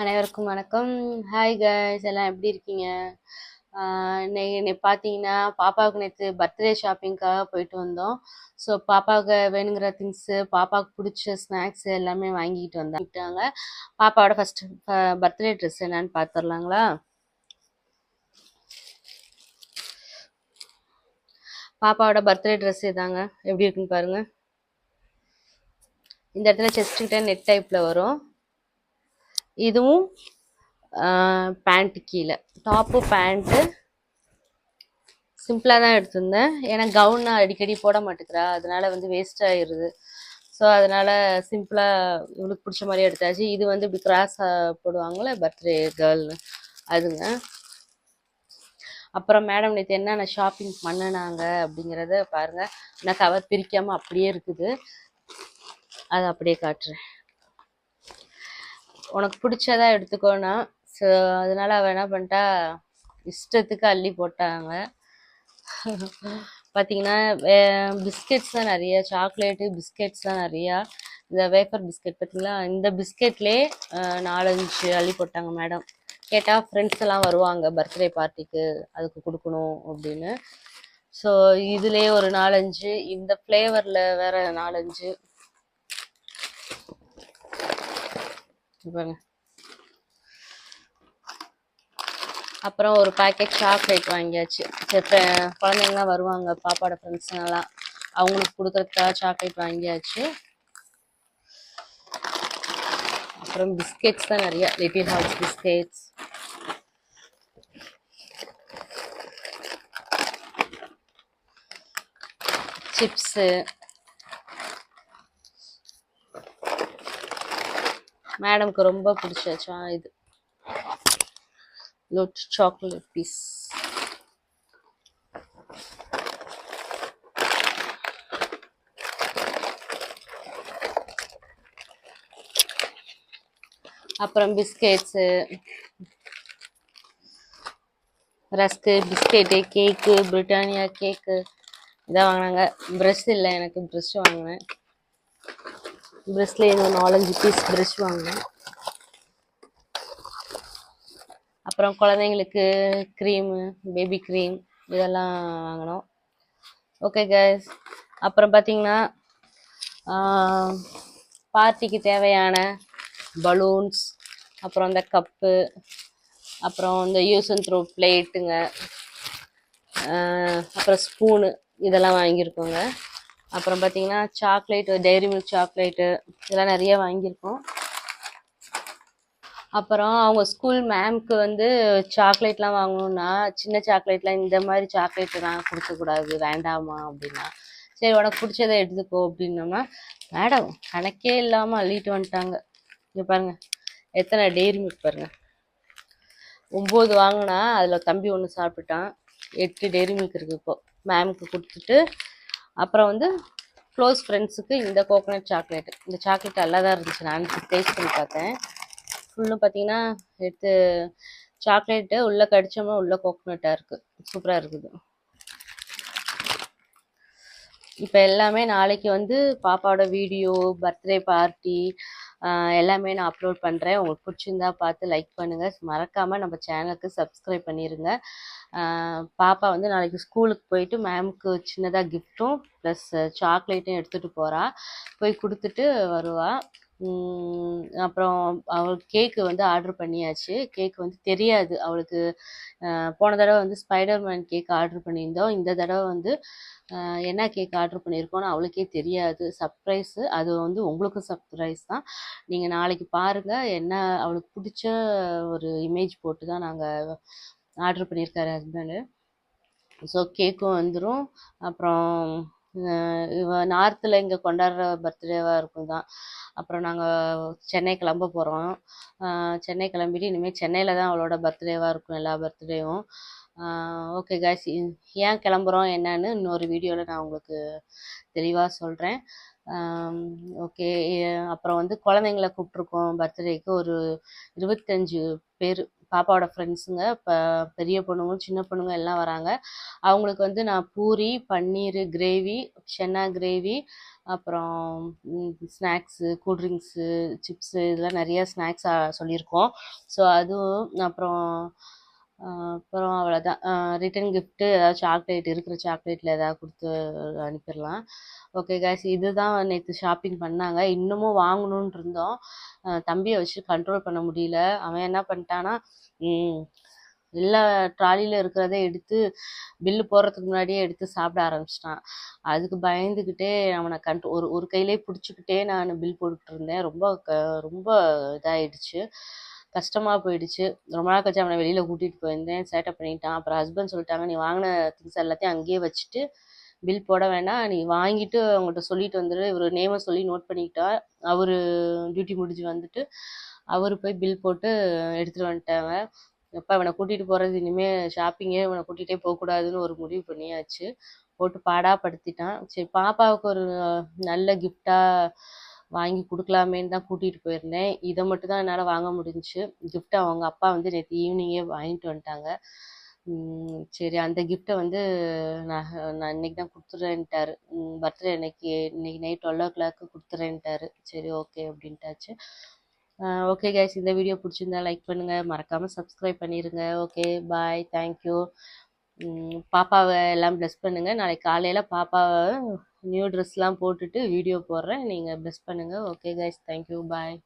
அனைவருக்கும் வணக்கம். Hi guys எல்லாம் எப்படி இருக்கீங்க? இன்னைக்கு பார்த்தீங்கன்னா பாப்பாவுக்கு நேற்று பர்த்டே ஷாப்பிங்க்காக போயிட்டு வந்தோம். ஸோ பாப்பாவுக்கு வேணுங்கிற திங்ஸு பாப்பாவுக்கு பிடிச்ச ஸ்நாக்ஸ் எல்லாமே வாங்கிட்டு வந்தாங்க பாப்பாவோட ஃபர்ஸ்ட் பர்த்டே ட்ரெஸ் என்னன்னு பார்த்துடலாங்களா பாப்பாவோட பர்த்டே ட்ரெஸ் இதாங்க. எப்படி இருக்குன்னு பாருங்கள் இந்த இடத்துல செஸ்ட் கிட்ட நெட் டைப்பில் வரும். இதுவும் பேண்ட்டு கீழே. டாப்பு பேண்ட்டு சிம்பிளாக தான் எடுத்திருந்தேன். ஏன்னா கவுன் அடிக்கடி போட மாட்டேங்கிறா. அதனால வந்து வேஸ்ட் ஆயிடுது ஸோ அதனால் சிம்பிளாக இவளுக்கு பிடிச்ச மாதிரி எடுத்தாச்சு. இது வந்து இப்படி கிராஸ் போடுவாங்களே பர்த்டே கேர்ள்னு அதுங்க. அப்புறம் மேடம் நேற்று என்னென்ன ஷாப்பிங் பண்ணினாங்க அப்படிங்கிறத பாருங்கள் நான் கவர் பிரிக்காமல் அப்படியே இருக்குது. அதை அப்படியே காட்டுறேன். உனக்கு பிடிச்சதா எடுத்துக்கோனா ஸோ அதனால அவள் என்ன பண்ணிட்டா இஷ்டத்துக்கு அள்ளி போட்டாங்க. பார்த்தீங்கன்னா பிஸ்கெட்ஸ் தான் நிறைய சாக்லேட்டு பிஸ்கெட்ஸ் தான் நிறையா. இந்த வேஃபர் பிஸ்கெட் பார்த்தீங்களா இந்த பிஸ்கெட்லேயே நாலஞ்சு அள்ளி போட்டாங்க மேடம் கேட்டால் ஃப்ரெண்ட்ஸ் எல்லாம் வருவாங்க பர்த்டே பார்ட்டிக்கு அதுக்கு கொடுக்கணும் அப்படின்னு. ஸோ இதுலேயே ஒரு நாலஞ்சு இந்த ஃப்ளேவரில் வேற நாலஞ்சு. பாருங்க. அப்புறம் ஒரு பேக்கெட் சாக்லேட் வாங்கியாச்சு. சரி குழந்தைங்களாம் வருவாங்க பாப்பாவோட ஃப்ரெண்ட்ஸுங்கெல்லாம் அவங்களுக்கு கொடுக்குறதுக்காக சாக்லேட் வாங்கியாச்சு. அப்புறம் பிஸ்கெட்ஸ் தான் நிறைய. லிட்டில் ஹவுஸ் பிஸ்கெட்ஸ் சிப்ஸு மேடம்க்கு ரொம்ப பிடிச்சா இது? லோட் சாக்லேட் பீஸ் அப்புறம் biscuits rusk biscuit cake Britannia cake இதான் வாங்கினாங்க. ப்ரெஷ் இல்லை எனக்கு ப்ரெஷ் வாங்கினேன். ப்ரெஷ்ல ஒரு நாலஞ்சு பீஸ் ப்ரெஷ் வாங்கினேன். அப்புறம் குழந்தைங்களுக்கு க்ரீமு பேபி க்ரீம் இதெல்லாம் வாங்கினோம். ஓகே கேஸ் அப்புறம் பார்த்தீங்கன்னா பார்ட்டிக்கு தேவையான பலூன்ஸ் அப்புறம் இந்த கப்பு அப்புறம் இந்த யூஸ் அண்ட் த்ரோ பிளேட்டுங்க அப்புறம் ஸ்பூனு இதெல்லாம் வாங்கியிருக்கோங்க. அப்புறம் பார்த்தீங்கன்னா சாக்லேட்டு டைரி மில்க் சாக்லேட்டு இதெல்லாம் நிறைய வாங்கியிருக்கோம். அப்புறம் அவங்க ஸ்கூல் மேம்க்கு வந்து சாக்லேட்லாம் வாங்கணும்னா சின்ன சாக்லேட்லாம் இந்த மாதிரி சாக்லேட்லாம் கொடுக்கக்கூடாது வேண்டாமா அப்படின்னா. சரி உனக்கு பிடிச்சதை எடுத்துக்கோ அப்படின்னோம்னா மேடம் கணக்கே இல்லாமல் அள்ளிட்டு வந்துட்டாங்க. இங்கே பாருங்கள் எத்தனை டெய்ரி மில்க் பாருங்கள் ஒம்பது வாங்கினா அதில் தம்பி ஒன்று சாப்பிட்டுட்டான் எட்டு டெய்ரி மில்க் இருக்குது இப்போ. மேம்க்கு கொடுத்துட்டு அப்புறம் வந்து க்ளோஸ் ஃப்ரெண்ட்ஸுக்கு இந்த கோகோனட் சாக்லேட் இந்த சாக்லேட் நல்லா தான் இருந்துச்சு. நான் டேஸ்ட் பண்ணி பார்த்தேன். ஃபுல்லும் பார்த்தீங்கன்னா எடுத்து சாக்லேட்டு உள்ளே கடிச்சோம்னா உள்ளே கோகோனட்டாக இருக்குது சூப்பராக இருக்குது. இப்போ எல்லாமே நாளைக்கு வந்து பாப்பாவோட வீடியோ பர்த்டே பார்ட்டி எல்லாமே நான் அப்லோட் பண்ணுறேன் உங்களுக்கு பிடிச்சிருந்தா பார்த்து லைக் பண்ணுங்கள் மறக்காமல் நம்ம சேனலுக்கு சப்ஸ்கிரைப் பண்ணிடுங்க பாப்பா வந்து நாளைக்கு ஸ்கூலுக்கு போயிட்டு மேம்க்கு சின்னதாக கிஃப்ட்டும் ப்ளஸ் சாக்லேட்டும் எடுத்துகிட்டு போகிறா போய் கொடுத்துட்டு வருவாள் அப்புறம் அவளுக்கு கேக்கு வந்து ஆர்டர் பண்ணியாச்சு. கேக் வந்து தெரியாது. அவளுக்கு போன தடவை வந்து ஸ்பைடர்மேன் கேக் ஆர்டர் பண்ணியிருந்தோம். இந்த தடவை வந்து என்ன கேக் ஆர்டர் பண்ணியிருக்கோன்னு அவளுக்கே தெரியாது. சர்ப்ரைஸு. அது வந்து உங்களுக்கும் சர்ப்ரைஸ் தான். நீங்கள் நாளைக்கு பாருங்கள் என்ன அவளுக்கு பிடிச்ச ஒரு இமேஜ் போட்டு தான் நாங்கள் ஆர்டர் பண்ணியிருக்காரு ஹஸ்பண்டு. ஸோ கேக்கும் வந்துடும் அப்புறம் நார்த்தில் இங்கே கொண்டாடுற பர்த்டேவாக இருக்கும் தான். அப்புறம் நாங்கள் சென்னை கிளம்ப போகிறோம் சென்னை கிளம்பிட்டு இனிமேல் சென்னையில் தான் அவளோட பர்த்டேவாக இருக்கும் எல்லா பர்த்டேவும் ஓகே காய்ஸ் ஏன் கிளம்புறோம் என்னன்னு இன்னொரு வீடியோவில் நான் உங்களுக்கு தெளிவாக சொல்கிறேன் ஓகே அப்புறம் வந்து குழந்தைங்கள கூப்பிட்ருக்கோம் பர்த்டேக்கு ஒரு இருபத்தஞ்சு பேர் பாப்பாவோட ஃப்ரெண்ட்ஸுங்க இப்போ பெரிய பொண்ணுங்க சின்ன பொண்ணுங்க எல்லாம் வராங்க. அவங்களுக்கு வந்து நான் பூரி பன்னீர் கிரேவி சென்னா கிரேவி அப்புறம் ஸ்நாக்ஸு கூல்ட்ரிங்க்ஸு சிப்ஸு இதெல்லாம் நிறையா ஸ்நாக்ஸ் சொல்லியிருக்கோம். ஸோ அதுவும் அப்புறம் அப்புறம் அவ்வளோதான் ரிட்டன் கிஃப்ட்டு ஏதாவது சாக்லேட் இருக்கிற சாக்லேட்டில் ஏதாவது கொடுத்து அனுப்பிடலாம். ஓகே கேஸ் இதுதான் நேற்று ஷாப்பிங் பண்ணாங்க. இன்னமும் வாங்கணும்னு இருந்தோம். தம்பியை வச்சு கண்ட்ரோல் பண்ண முடியல. அவன் என்ன பண்ணிட்டான்னா எல்லா ட்ராலியில் இருக்கிறத எடுத்து பில்லு போடுறதுக்கு முன்னாடியே எடுத்து சாப்பிட ஆரம்பிச்சிட்டான். அதுக்கு பயந்துக்கிட்டே அவனை கண்ட் ஒரு ஒரு கையிலே பிடிச்சிக்கிட்டே நான் பில் போட்டுட்டு இருந்தேன். ரொம்ப க ரொம்ப இதாகிடுச்சு கஷ்டமாக போயிடுச்சு. ரொம்ப நாள் கழிச்சு அவனை வெளியில் கூட்டிகிட்டு போயிருந்தேன். சேட்டை பண்ணிட்டான். அப்புறம் ஹஸ்பண்ட் சொல்லிட்டாங்க நீ வாங்கின திங்ஸ் எல்லாத்தையும் அங்கேயே வச்சுட்டு பில் போட வேணாம். நீ வாங்கிட்டு அவங்கள்ட்ட சொல்லிட்டு வந்துடு இவர் நேமை சொல்லி நோட் பண்ணிக்கிட்டா அவர் டியூட்டி முடிஞ்சு வந்துட்டு அவர் போய் பில் போட்டு எடுத்துகிட்டு வந்துட்டாங்க. எப்போ இவனை கூட்டிகிட்டு போகிறது இனிமேல் ஷாப்பிங்கே இவனை கூட்டிகிட்டே போகக்கூடாதுன்னு ஒரு முடிவு பண்ணியாச்சு. போட்டு பாடாப்படுத்திட்டான் சரி பாப்பாவுக்கு ஒரு நல்ல கிஃப்டாக வாங்கி கொடுக்கலாமேன்னு தான் கூட்டிகிட்டு போயிருந்தேன். இதை மட்டும் தான் என்னால் வாங்க முடிஞ்சுச்சு. கிஃப்ட் அவங்க அப்பா வந்து நேற்று ஈவினிங்கே வாங்கிட்டு வந்துட்டாங்க. சரி அந்த கிஃப்ட்டை வந்து நான் நான் இன்னைக்கு தான் கொடுத்துட்றேன்ட்டாரு பர்த்டே இன்னைக்கு இன்னைக்கு நைட் டுவெல் ஓ கிளாக்கு கொடுத்துட்றேன்ட்டாரு சரி ஓகே அப்படின்ட்டாச்சு. ஓகே கேஸ் இந்த வீடியோ பிடிச்சிருந்தா லைக் பண்ணுங்கள் மறக்காமல் சப்ஸ்கிரைப் பண்ணிடுங்க ஓகே பாய் தேங்க்யூ பாப்பாவை எல்லாம் ப்ளஸ் பண்ணுங்கள் நாளைக்கு காலையில் பாப்பாவை நியூ ட்ரெஸ்லாம் போட்டுட்டு வீடியோ போடுறேன். நீங்கள் பெஸ்ட் பண்ணுங்கள் ஓகே கைஸ் தேங்க்யூ பாய்